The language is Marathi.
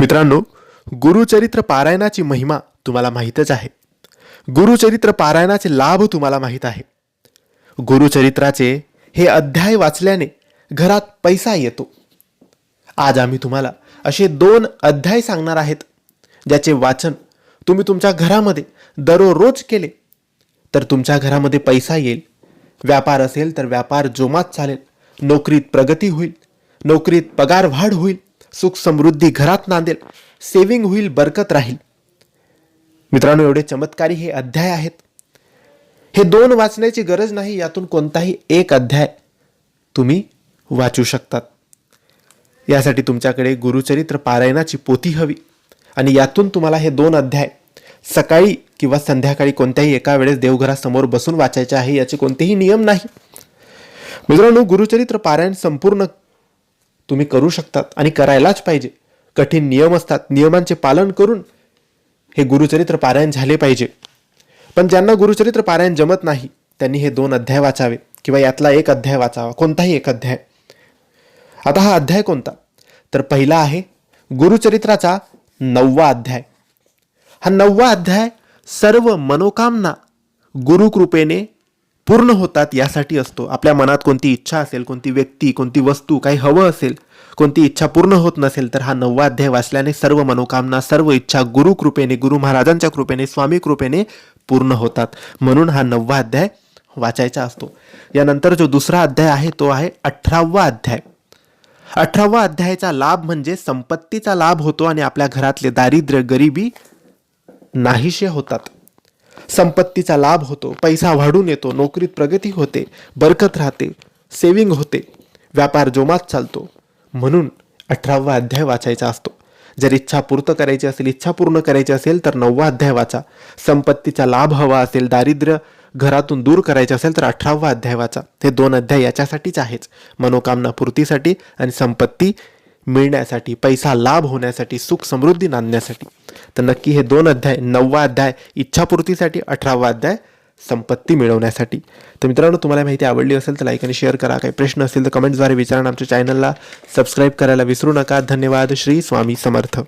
मित्रांनो गुरुचरित्र पारायणाची महिमा तुम्हाला माहीतच आहे. गुरुचरित्र पारायणाचे लाभ तुम्हाला माहीत आहे. गुरुचरित्राचे हे अध्याय वाचल्याने घरात पैसा येतो. आज आम्ही तुम्हाला असे दोन अध्याय सांगणार आहेत ज्याचे वाचन तुम्ही तुमच्या घरामध्ये दररोज केले. तर तुमच्या घरामध्ये पैसा येईल व्यापार असेल तर व्यापार जोमात चालेल नोकरीत प्रगती होईल नोकरीत पगार वाढ होईल सुख समृद्धी घरात नांदेल. सेविंग होईल बरकत राहील. मित्रांनो एवढे चमत्कारी हे अध्याय आहेत. हे दोन वाचण्याची गरज नाही यातून कोणताही एक अध्याय तुम्ही वाचू शकतात. यासाठी तुमच्याकडे गुरुचरित्र पारायणाची पोथी हवी. आणि यातून तुम्हाला हे दोन अध्याय सकाळी किंवा संध्याकाळी कोणत्याही एका वेळेस देवघरासमोर बसून वाचायचे आहे याचे कोणतेही नियम नाही. मित्रांनो गुरुचरित्र पारायण संपूर्ण तुम्ही करू शकतात आणि करायलाच पाहिजे. कठीण नियम असतात. नियमांचे पालन करून हे गुरुचरित्र पारायण झाले पाहिजे. पण ज्यांना गुरुचरित्र पारायण जमत नाही त्यांनी हे दोन अध्याय वाचावे किंवा यातला एक अध्याय वाचावा कोणताही एक अध्याय. आता हा अध्याय कोणता? तर पहिला आहे गुरुचरित्राचा नववा अध्याय. हा नववा अध्याय सर्व मनोकामना गुरुकृपेने पूर्ण होतात यासाठी असतो. आपल्या मनात कोणती इच्छा असेल कोणती व्यक्ती कोणती वस्तू काही हवं असेल कोणती इच्छा पूर्ण होत नसेल तर हा नववा अध्याय वाचल्याने सर्व मनोकामना सर्व इच्छा गुरुकृपेने गुरु महाराजांच्या कृपेने स्वामी कृपेने पूर्ण होतात. म्हणून हा नववा अध्याय वाचायचा असतो. यानंतर जो दुसरा अध्याय आहे तो आहे अठरावा अध्याय. अठरावा अध्यायाचा लाभ म्हणजे संपत्तीचा लाभ होतो आणि आपल्या घरातले दारिद्र्य गरिबी नाहीशे होतात. संपत्तीचा लाभ होतो पैसा वाढून येतो नोकरीत प्रगती होते बरकत राहते सेविंग होते व्यापार जोमात चालतो. म्हणून अठरावा अध्याय वाचायचा असतो. जर इच्छा पूर्त करायची असेल इच्छा पूर्ण करायची असेल तर नववा अध्याय वाचा. संपत्तीचा लाभ हवा असेल दारिद्र्य घरातून दूर करायचे असेल तर अठरावा अध्याय वाचा. हे दोन अध्याय याच्यासाठीच आहेच मनोकामना पूर्तीसाठी आणि संपत्ती मिळण्यासाठी पैसा लाभ होण्यासाठी सुख समृद्धी नांदण्यासाठी. तर नक्की हे दोन अध्याय नववा अध्याय इच्छापूर्तीसाठी अठरावा अध्याय संपत्ती मिळवण्यासाठी. तर मित्रांनो तुम्हाला माहिती आवडली असेल तर लाईक आणि शेअर करा. काही प्रश्न असेल तर कमेंट्सद्वारे विचारा आमच्या चॅनलला सबस्क्राईब करायला विसरू नका. धन्यवाद. श्री स्वामी समर्थ.